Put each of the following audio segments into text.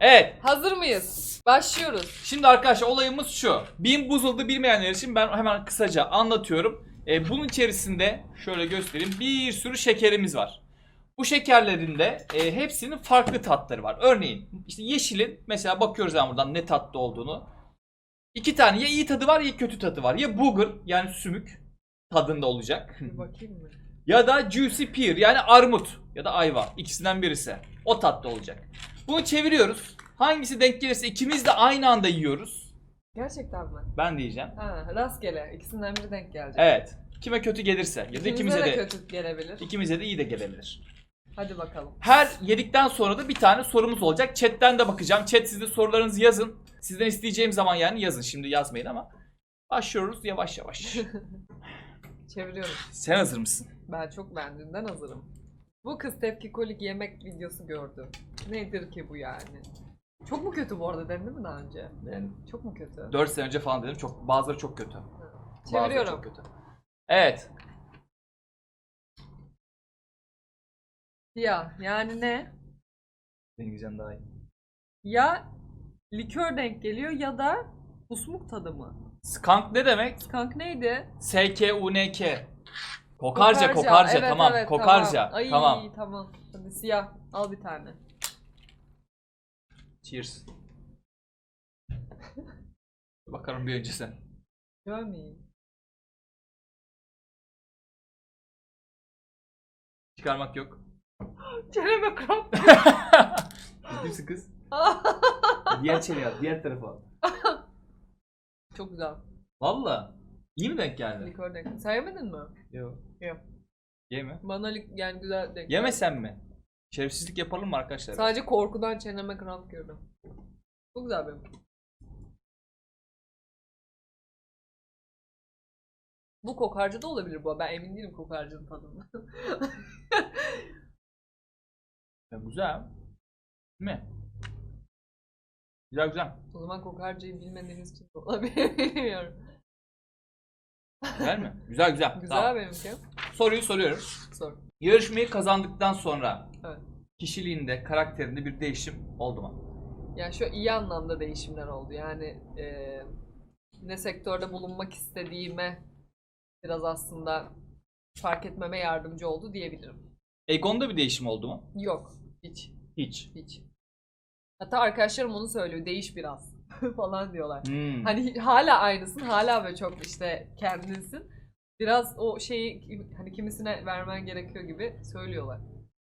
Evet. Hazır mıyız? Başlıyoruz. Şimdi arkadaşlar olayımız şu. Bean Boozled'ı bilmeyenler için ben hemen kısaca anlatıyorum. Ee, bunun içerisinde şöyle göstereyim. Bir sürü şekerimiz var. Bu şekerlerin de e, hepsinin farklı tatları var. Örneğin işte yeşilin mesela bakıyoruz hemen buradan ne tatlı olduğunu. İki tane ya iyi tadı var ya kötü tadı var. Ya booger yani sümük tadında olacak. Bir bakayım mı? Ya da juicy pear yani armut ya da ayva ikisinden birisi. O tatlı olacak. Bunu çeviriyoruz. Hangisi denk gelirse ikimiz de aynı anda yiyoruz. Gerçekten mi? Ben diyeceğim. Ha, rastgele. İkisinden biri denk gelecek. Evet. Kime kötü gelirse ya da İkimize ikimize de de kötü gelebilir. ikimize de iyi de gelebilir. Hadi bakalım. Her yedikten sonra da bir tane sorumuz olacak. Chat'ten de bakacağım. Chat siz de sorularınızı yazın. Sizden isteyeceğim zaman yani yazın. Şimdi yazmayın ama. Başlıyoruz yavaş yavaş. Çeviriyorum. Sen hazır mısın? Ben çok beğendiğimden hazırım. Bu kız tepkikolik yemek videosu gördü. Nedir ki bu yani? Çok mu kötü bu arada dendi mi daha önce? Yani Çok mu kötü? 4 sene önce falan dedim. Çok bazıları çok kötü. Bazıları Çeviriyorum. çok kötü. Evet. Ya yani ne? İngilizcen daha iyi. Ya likör denk geliyor ya da kusmuk tadı mı? Skunk ne demek? Skunk neydi? S-K-U-N-K. Kokarca, kokarca. Evet, tamam, evet, kokarca. Ay, Tamam. tamam. Hadi siyah. Al bir tane. Cheers. Bakalım bir önce sen. Görmeyeyim. Çıkarmak yok. Çeneme kramp. Ciddi misin kız? diğer çeneyi al, diğer tarafa. Çok güzel. Valla. İyi mi denk geldi? Likör denk. Sen yemedin mi? Yok. Yok. Yeme. Bana lik yani güzel denk. Yemesen mi? Şerefsizlik yapalım mı arkadaşlar? Sadece korkudan çeneme kramp girdi. Çok güzel benim. Bu kokarca da olabilir bu. Ben emin değilim kokarcanın tadında. Ya, güzel. Değil mi? Güzel güzel. o zaman kokarcayı bilmediğiniz için de olabilir. Bilmiyorum. Güzel mi? Güzel güzel. Güzel Tamam. benimki. Soruyu soruyorum. Sor. Yarışmayı kazandıktan sonra Evet. kişiliğinde, karakterinde bir değişim oldu mu? Yani şu iyi anlamda değişimler oldu. Yani eee, ne sektörde bulunmak istediğime biraz aslında fark etmeme yardımcı oldu diyebilirim. Egon'da bir değişim oldu mu? Yok. Hiç. Hiç. Hiç. Hatta arkadaşlarım onu söylüyor. Değiş biraz falan diyorlar. Hmm. Hani hala aynısın. Hala böyle çok işte kendinsin. Biraz o şeyi hani kimisine vermen gerekiyor gibi söylüyorlar.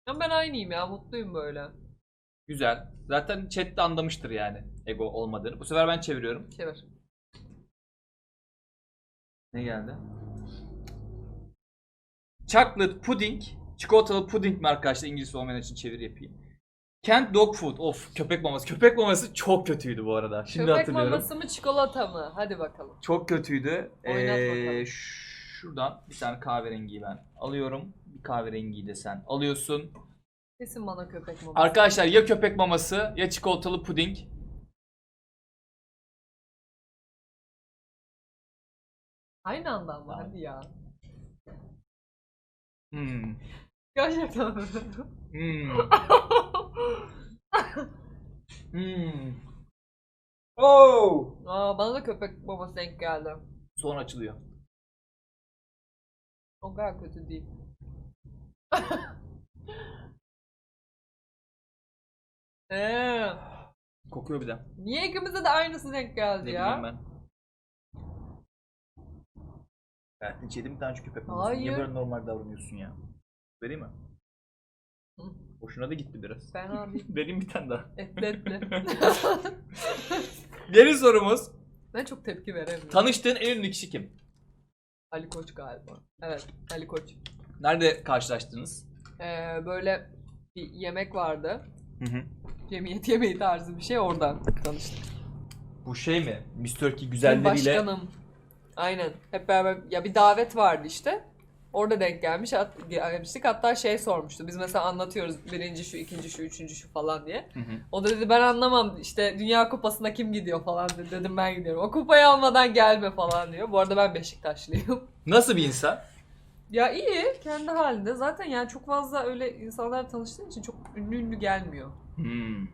Ama ben aynıyım ya. Mutluyum böyle. Güzel. Zaten chat de anlamıştır yani ego olmadığını. Bu sefer ben çeviriyorum. Çevir. Ne geldi? Chocolate pudding. Çikolatalı pudding mi arkadaşlar? İngiliz olmayan için çevir yapayım. Kent dog food. Of köpek maması. Köpek maması çok kötüydü bu arada. Şimdi Köpek hatırlıyorum. maması mı çikolata mı? Hadi bakalım. Çok kötüydü. Oynat Ee, bakalım. şuradan bir tane kahverengiyi ben alıyorum. Bir kahverengiyi de sen alıyorsun. Kesin bana köpek maması. Arkadaşlar ya köpek maması ya çikolatalı puding. Aynı anda ama Tamam. hadi ya. Hmm. Gerçekten. Hmm. Hmm. Oh! Aa, bana da köpek maması denk geldi. Son açılıyor. O kadar kötü değil. Eee, Kokuyor bir de. niye ikimize de aynısı denk geldi Ne ya? bileyim ben. Hiç yedin bir tane şu köpek maması. Niye böyle normal davranıyorsun ya? Vereyim mi? Hoşuna da gitti biraz. Fena değil. Vereyim bir tane daha. Etli. Yeni sorumuz. ben çok tepki veremiyorum. Tanıştığın en ünlü kişi kim? Ali Koç galiba. Evet, Ali Koç. Nerede karşılaştınız? Ee, böyle bir yemek vardı. Hı hı. Cemiyet yemeği tarzı bir şey oradan tanıştık. Bu şey mi? Mr. Turkey güzelleriyle Başkanım. Aynen. Hep beraber ya bir davet vardı işte. Orada denk gelmiş hat- gelmiştik. Hatta şey sormuştu. Biz mesela anlatıyoruz birinci şu, ikinci şu, üçüncü şu falan diye. Hı hı. O da dedi ben anlamam işte Dünya Kupası'na kim gidiyor falan dedi. Dedim ben gidiyorum. O kupayı almadan gelme falan diyor. Bu arada ben Beşiktaşlıyım. Nasıl bir insan? ya iyi kendi halinde. Zaten yani çok fazla öyle insanlar tanıştığın için çok ünlü ünlü gelmiyor. Hmm.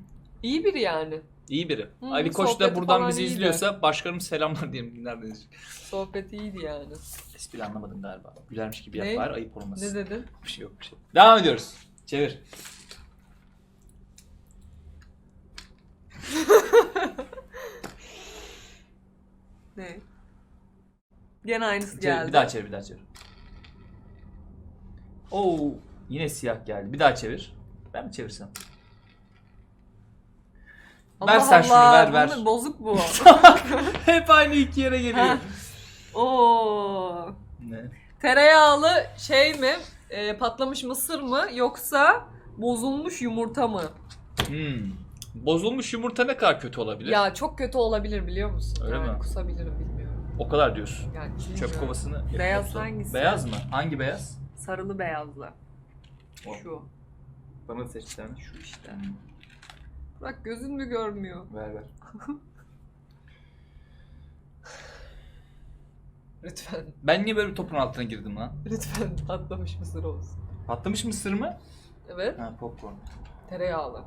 İyi biri yani. İyi biri. Hı, Ali Koç da buradan bizi iyiydi. izliyorsa başkanım selamlar diyeyim. Nereden izleyecek? Sohbet iyiydi yani. Espri anlamadım galiba. Gülermiş gibi yap bari ayıp olmasın. Ne dedin? Bir şey yok bir şey. Devam ediyoruz. Çevir. Ne? Gene aynısı Çevir, geldi. Bir daha çevir, bir daha çevir. Oo, yine siyah geldi. Bir daha çevir. Ben mi çevirsem? Ver sen şunu, ver, ver. bunun Bozuk bu. Hep aynı iki yere geliyor. Oo. ne? Tereyağlı şey mi? e, patlamış mısır mı? Yoksa bozulmuş yumurta mı? Hmm. Bozulmuş yumurta ne kadar kötü olabilir? Ya çok kötü olabilir biliyor musun? Öyle yani mi? Kusabilirim bilmiyorum. O kadar diyorsun. Yani Çöp kovasını Beyaz yapsam. hangisi? Beyaz mı? Hangi beyaz? Sarılı beyazlı. O. Şu. Bana seç tane. Şu işte. Bak gözün mü görmüyor? Ver ver. Lütfen. Ben niye böyle bir topun altına girdim lan? Lütfen patlamış mısır olsun. Patlamış mısır mı? Evet. Ha popcorn. Tereyağlı.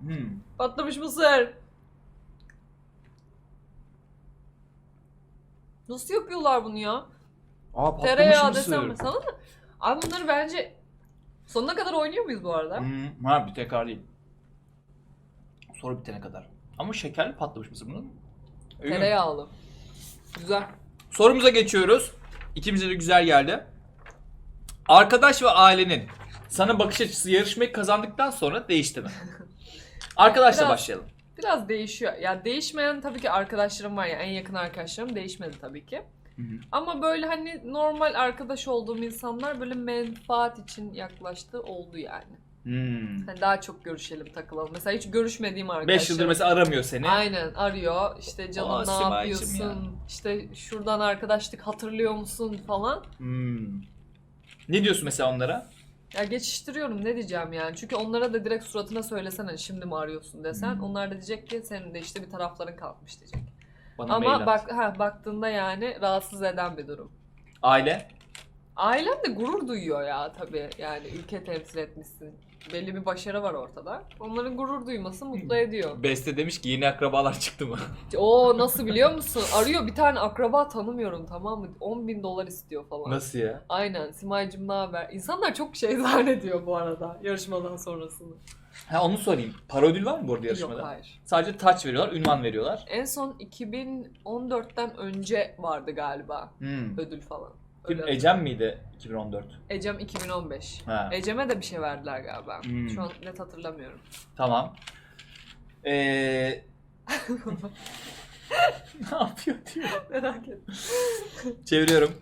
Hmm. Patlamış mısır. Nasıl yapıyorlar bunu ya? Aa patlamış Tereyağı mısır. desem mi sana da? Abi bunları bence sonuna kadar oynuyor muyuz bu arada? Hmm, ha bir tekrar değil. Sonra bitene kadar. Ama şekerli patlamış mısır bunun. Öyle mi? Tereyağlı. Güzel. Sorumuza geçiyoruz. İkimize de güzel geldi. Arkadaş ve ailenin sana bakış açısı yarışmayı kazandıktan sonra değişti mi? Arkadaşla Biraz. başlayalım. Biraz değişiyor. Ya değişmeyen tabii ki arkadaşlarım var ya en yakın arkadaşlarım değişmedi tabii ki. Hı hı. Ama böyle hani normal arkadaş olduğum insanlar böyle menfaat için yaklaştı oldu yani. Hmm. Hani daha çok görüşelim takılalım. Mesela hiç görüşmediğim arkadaşlarım. 5 yıldır mesela aramıyor seni. Aynen arıyor. İşte canım Aa, ne yapıyorsun? İşte şuradan arkadaşlık hatırlıyor musun falan. Hmm. Ne diyorsun mesela onlara? Ya geçiştiriyorum ne diyeceğim yani. Çünkü onlara da direkt suratına söylesene şimdi mi arıyorsun desen. Hmm. Onlar da diyecek ki senin de işte bir tarafların kalkmış diyecek. Bana mail Ama at. bak ha baktığında yani rahatsız eden bir durum. Aile? Ailem de gurur duyuyor ya tabii. Yani ülke temsil etmişsin. Belli bir başarı var ortada. Onların gurur duyması mutlu ediyor. Beste demiş ki yeni akrabalar çıktı mı? O nasıl biliyor musun? Arıyor bir tane akraba tanımıyorum tamam mı? 10 bin dolar istiyor falan. Nasıl ya? Aynen Simay'cım ne haber? İnsanlar çok şey zannediyor bu arada yarışmadan sonrasını. Ha onu sorayım. Para ödül var mı bu arada yarışmada? Yok hayır. Sadece taç veriyorlar, ünvan veriyorlar. En son 2014'ten önce vardı galiba Hmm. ödül falan. Kim, Öyle. Ecem miydi 2014? Ecem 2015. Ha. Ecem'e de bir şey verdiler galiba. Hmm. Şu an net hatırlamıyorum. Tamam. Ee... ne yapıyor diyor. Merak ettim. Çeviriyorum.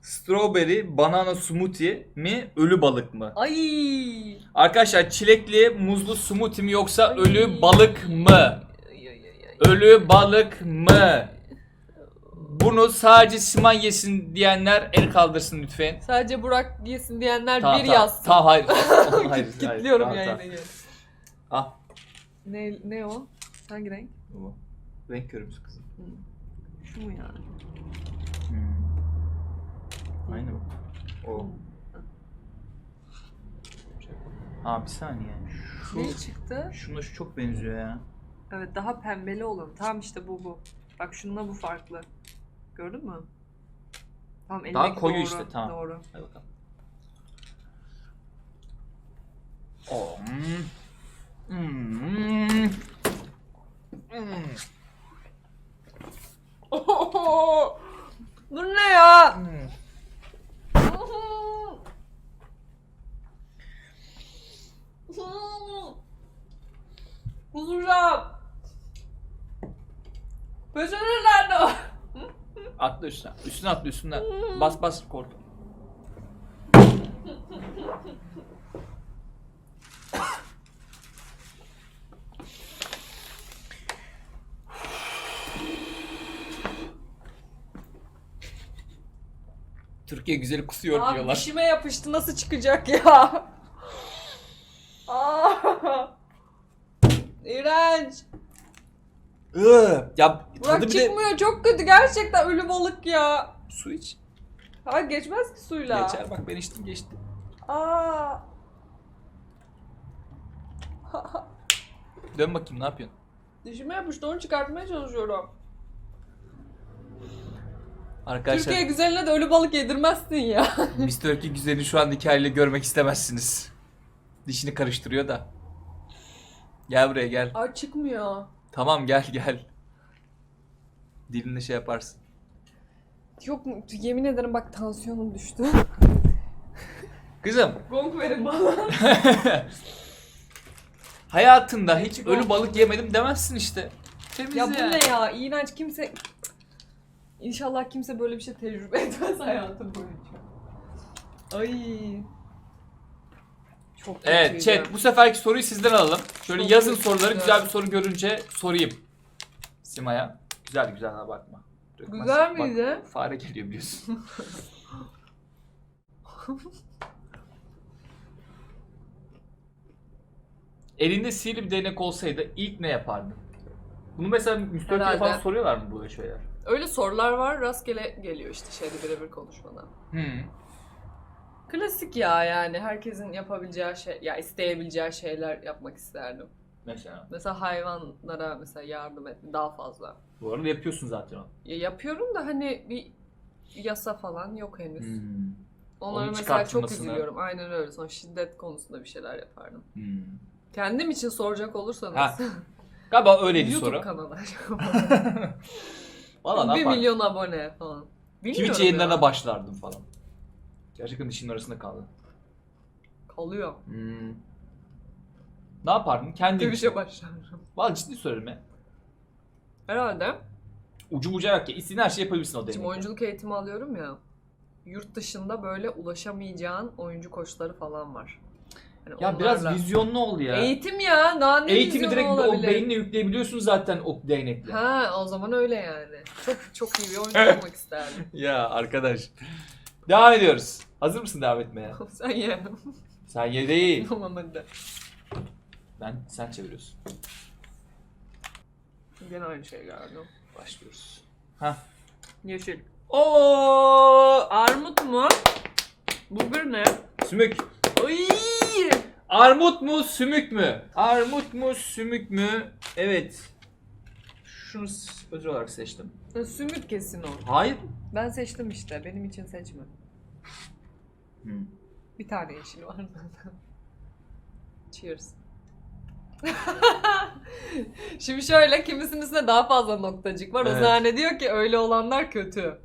Strawberry banana smoothie mi ölü balık mı? Ay. Arkadaşlar çilekli muzlu smoothie mi yoksa Ay. ölü balık mı? Ay, ay, ay, ay. Ölü balık mı? Bunu sadece Siman yesin diyenler el kaldırsın lütfen. Sadece Burak yesin diyenler Tamam, bir tamam. yazsın. Tamam hayır. hayır, hayır Kilitliyorum tamam, yayını. tamam. Ah. Ne, ne o? Hangi renk? Bu. Renk körümüz kızım. Şu mu yani? Hmm. Aynı mı? O. Ha bir saniye. Şu, Ne çıktı? şuna şu çok benziyor ya. Evet daha pembeli olan. Tamam işte bu bu. Bak şununla bu farklı. Gördün mü? Tamam Daha elindeki koyu doğru. işte, tamam. Doğru. Hadi bakalım. Oh. hmm. Hmm. Hmm. bu ne ya? Hmm. Kusacağım. Peçete nerede? Atla üstüne. Üstüne atla üstüne. Bas bas kork. Türkiye güzeli kusuyor Abi diyorlar. dişime yapıştı nasıl çıkacak ya? Aa! İğrenç. Iı. Ya Burak tadı bir de çıkmıyor çok kötü gerçekten ölü balık ya. su iç. Ha geçmez ki suyla. Geçer bak ben içtim geçti. Aa. Dön bakayım ne yapıyorsun? Dişime yapıştı onu çıkartmaya çalışıyorum. Arkadaşlar Türkiye güzeline de ölü balık yedirmezsin ya. Mr. Turkey güzelini şu andaki haliyle görmek istemezsiniz. Dişini karıştırıyor da. Gel buraya gel. Ay çıkmıyor. Tamam gel gel. Dilinle şey yaparsın. Yok mu? Yemin ederim bak tansiyonum düştü. Kızım Gong verin bana. hayatında hiç ölü balık yemedim demezsin işte. Temiz ya bu yani. ne ya? İğrenç kimse... İnşallah kimse böyle bir şey tecrübe etmez hayatı boyunca. Ay. Çok Evet kötüydü. chat bu seferki soruyu sizden alalım. Şöyle Çok yazın soruları güzel bir soru görünce sorayım. Sima'ya. Güzel güzel ha bakma. Dökmez. Güzel Bak, miydi? fare geliyor biliyorsun. Elinde sihirli bir değnek olsaydı ilk ne yapardın? Bunu mesela müstakil Herhalde. falan soruyorlar mı böyle şeyler? Öyle sorular var rastgele geliyor işte şeyde birebir konuşmada. Hı. Klasik ya yani herkesin yapabileceği şey ya isteyebileceği şeyler yapmak isterdim. Mesela. Mesela hayvanlara mesela yardım et daha fazla. Bu arada yapıyorsun zaten o. Ya yapıyorum da hani bir yasa falan yok henüz. Hmm. Onlara Onun mesela çok çıkartılmasını- üzülüyorum. Aynen öyle. Son şiddet konusunda bir şeyler yapardım. Hmm. Kendim için soracak olursanız. Ha, Galiba öyleydi YouTube soru. kanalı. Valla ne 1 yapardın? milyon abone falan. Bilmiyorum Twitch yayınlarına ya. başlardım falan. Gerçekten işin arasında kaldı. Kalıyor. Hmm. Ne yapardın? Kendin. Twitch'e başlarım. Valla ciddi söylüyorum ya. Herhalde. Ucu bucağı yok ya. İstediğin her şeyi yapabilirsin o Şimdi deneyimde. oyunculuk eğitimi alıyorum ya. Yurt dışında böyle ulaşamayacağın oyuncu koçları falan var. Hani Ya biraz onlarla- vizyonlu ol ya. Eğitim ya. Daha ne Eğitimi vizyonu direkt o olabilir? beynine yükleyebiliyorsun zaten o değnekle. Ha o zaman öyle yani. Çok çok iyi bir oyuncu olmak isterdim. Ya arkadaş. Devam ediyoruz. Hazır mısın devam etmeye? Sen ye. Sen ye değil. Tamam hadi. Ben sen çeviriyorsun. Gene aynı şey geldi. Başlıyoruz. Yeşil. Oo! Armut mu? Bu bir ne? Sümük. Ay! Armut mu sümük mü? Armut mu sümük mü? Evet. Şunu s- özel olarak seçtim. Sümük kesin o. Hayır. Ben seçtim işte. Benim için seçme. Bir tane yeşil var. Cheers. Şimdi şöyle kimisinin üstünde daha fazla noktacık var. O Evet. zannediyor ki öyle olanlar kötü.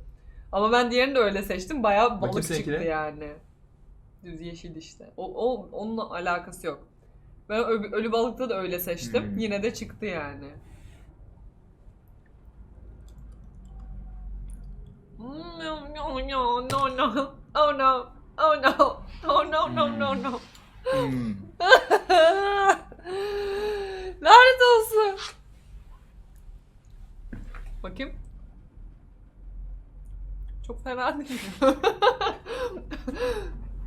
Ama ben diğerini de öyle seçtim. Bayağı balık Bakayım çıktı seninkine. yani. Düz yeşil işte. O, o onunla alakası yok. Ben ö- ölü balıkta da öyle seçtim. Hmm. Yine de çıktı yani. No no no no no. Oh no. Oh no. Oh no no no no. Hmm. Lanet olsun. Bakayım. Çok fena değil.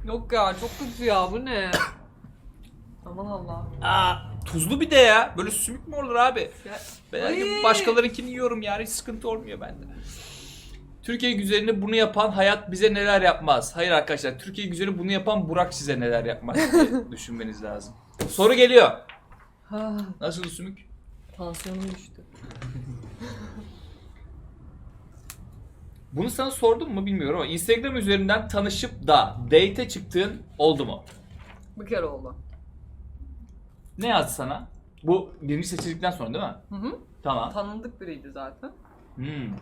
Yok ya çok kötü ya bu ne? Aman Allah. Aa, tuzlu bir de ya. Böyle sümük mü olur abi? Ya, Ben Ay. başkalarınkini yiyorum yani hiç sıkıntı olmuyor bende. Türkiye güzelini bunu yapan hayat bize neler yapmaz? Hayır arkadaşlar Türkiye güzeli bunu yapan Burak size neler yapmaz diye düşünmeniz lazım. Soru geliyor. ha, Nasıl sümük? tansiyonum düştü. Bunu sana sordum mu bilmiyorum ama Instagram üzerinden tanışıp da date'e çıktığın oldu mu? Bir kere oldu. Ne yazdı sana? Bu birinci seçildikten sonra değil mi? Hı hı. Tamam. Tanındık biriydi zaten. Hmm.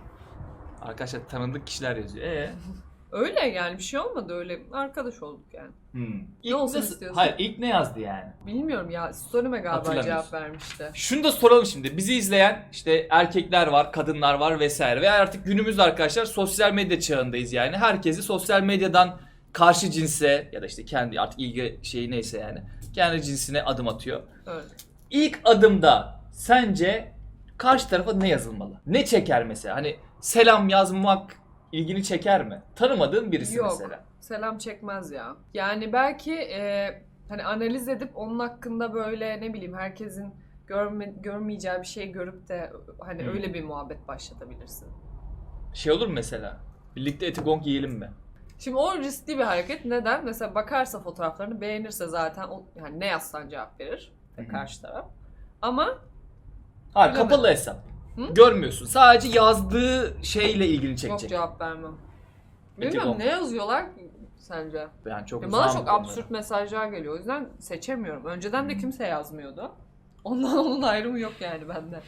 Arkadaşlar tanıdık kişiler yazıyor. Ee? Öyle yani bir şey olmadı öyle arkadaş olduk yani. Hmm. Ne İlk olsun nasıl- istiyorsun? Hayır ilk ne yazdı yani? Bilmiyorum ya story'me galiba cevap vermişti. Şunu da soralım şimdi. Bizi izleyen işte erkekler var, kadınlar var vesaire. Ve artık günümüzde arkadaşlar sosyal medya çağındayız yani. Herkesi sosyal medyadan karşı cinse ya da işte kendi artık ilgi şeyi neyse yani. Kendi cinsine adım atıyor. Evet. İlk adımda sence karşı tarafa ne yazılmalı? Ne çeker mesela? Hani selam yazmak ilgini çeker mi? Tanımadığın birisi Yok. mesela. Selam çekmez ya. Yani belki e, hani analiz edip onun hakkında böyle ne bileyim herkesin görme, görmeyeceği bir şey görüp de hani Hmm. öyle bir muhabbet başlatabilirsin. Şey olur mu mesela? Birlikte eti gong yiyelim mi? Şimdi o riskli bir hareket. Neden? Mesela bakarsa fotoğraflarını beğenirse zaten o, yani ne yazsan cevap verir Hı hı. karşı taraf. Ama Hayır Bilemedim. kapalı hesap. Hı? Görmüyorsun. Sadece yazdığı şeyle ilgili yok çekecek. cevap vermem. Bilmiyorum ne yazıyorlar ki sence? Yani çok Ya uzağım bana bu çok konulara. absürt mesajlar geliyor. O yüzden seçemiyorum. Önceden de kimse yazmıyordu. Ondan onun ayrımı yok yani bende.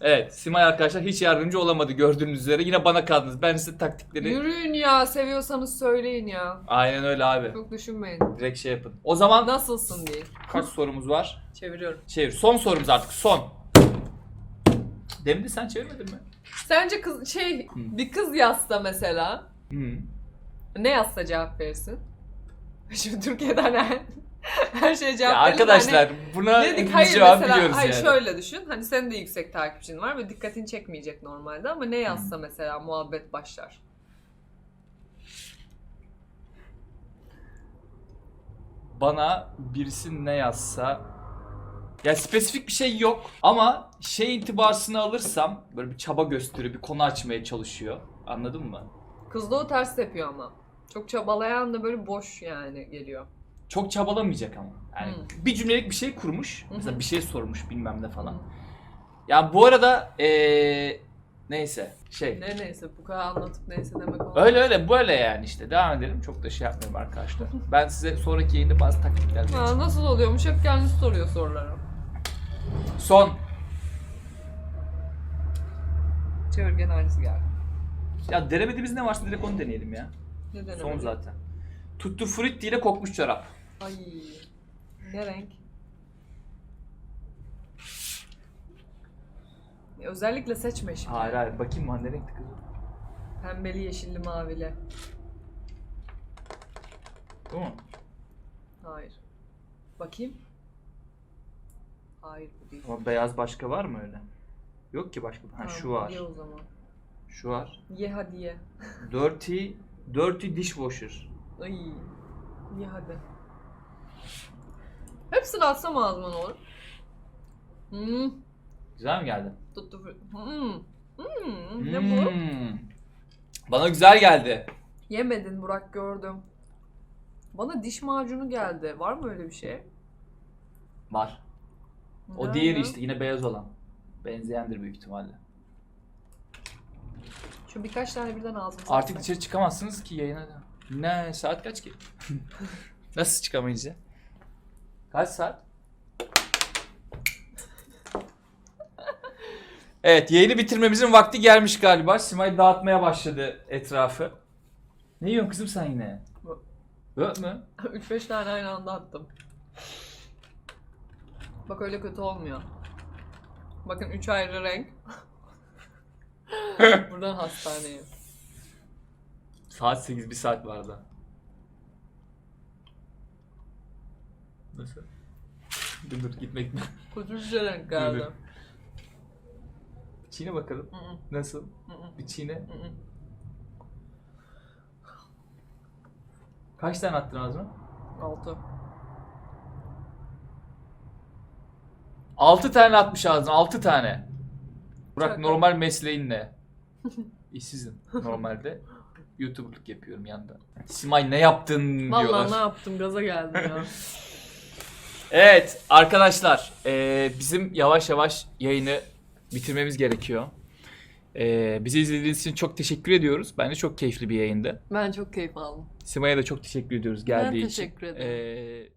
Evet Simay arkadaşlar hiç yardımcı olamadı gördüğünüz üzere. Yine bana kaldınız. Ben size taktikleri... Yürüyün ya, seviyorsanız söyleyin ya. Aynen öyle abi. Çok düşünmeyin. Direkt şey yapın. O zaman Nasılsın diye. kaç sorumuz var? Çeviriyorum. Çevir. Son sorumuz artık son. Demin de sen çevirmedin mi? Sence kız şey Hı. bir kız yazsa mesela Hı. ne yazsa cevap verirsin? Şimdi Türkiye'den her, her şeye cevap Ya verirsin. arkadaşlar buna Hani dedik hepimiz hayır cevap mesela biliyoruz hayır yani. şöyle düşün. Hani senin de yüksek takipçin var ve dikkatini çekmeyecek normalde ama ne yazsa mesela muhabbet başlar. Bana birisi ne yazsa ya spesifik bir şey yok ama şey intibarsını alırsam böyle bir çaba gösteriyor, bir konu açmaya çalışıyor. Anladın mı? Kız da o ters yapıyor ama. Çok çabalayan da böyle boş yani geliyor. Çok çabalamayacak ama. Yani Hmm. bir cümlelik bir şey kurmuş. Mesela bir şey sormuş bilmem ne falan. Ya bu arada eee neyse şey. Ne neyse bu kadar anlatıp neyse demek olmaz. Öyle öyle böyle yani işte. Devam edelim. Çok da şey yapmıyorum arkadaşlar. Ben size sonraki yayında bazı taktikler vereceğim. Ha, nasıl oluyormuş? Hep kendisi soruyor soruları. Son. Çevirgen aynısı geldi. Ya denemediğimiz ne varsa direkt onu deneyelim ya. Ne? Son zaten. Tuttu frutti ile kokmuş çorap. Ay. Ne renk? Ya özellikle seçme şimdi. Hayır hayır bakayım mı ne renkli kız? Pembeli, yeşilli, mavili. Bu mu? Hayır. Bakayım. Hayır bu değil. Ama beyaz başka var mı öyle? Yok ki başka. Ha şu var. Ye o zaman. Şu var. Ye hadi ye. Dirty Dirty dishwasher. Ay. Ye hadi. Hepsini atsam ağzıma ne olur? Hmm. Güzel mi geldi? Tuttu. fır- Hmm. Hmm. Ne bu? Hmm. Bana güzel geldi. Yemedin Burak gördüm. Bana diş macunu geldi. Var mı öyle bir şey? Var. O Nerede? diğeri işte yine beyaz olan. Benzeyendir büyük ihtimalle. Şu birkaç tane birden ağzımıza Artık dışarı çıkamazsınız ki yayına da. Ne saat kaç ki? Nasıl çıkamayız ya? Kaç saat? Evet yayını bitirmemizin vakti gelmiş galiba. Simay dağıtmaya başladı etrafı. Ne yiyorsun kızım sen yine? Öp mü? 3-5 tane aynı anda attım. Bak öyle kötü olmuyor. Bakın 3 ayrı renk. Buradan hastaneye. Saat 8 bir saat vardı. Nasıl? Dur dur gitme gitme. Kötü bir şey renk geldi. Dur, Çiğne bakalım. Hı hı, Nasıl? hı hı, Bir çiğne. hı hı. Kaç tane attın ağzına? Altı. 6 tane atmış ağzına. 6 tane. Burak Şaka. normal mesleğin ne? İşsizim normalde. YouTuber'lık yapıyorum yanda. Simay ne yaptın Vallahi diyorlar. ne yaptım gaza geldim ya. Evet arkadaşlar eee, bizim yavaş yavaş yayını bitirmemiz gerekiyor. Eee, bizi izlediğiniz için çok teşekkür ediyoruz. Bence çok keyifli bir yayındı. ben çok keyif aldım. Simay'a da çok teşekkür ediyoruz geldiği için. teşekkür ederim. Eee,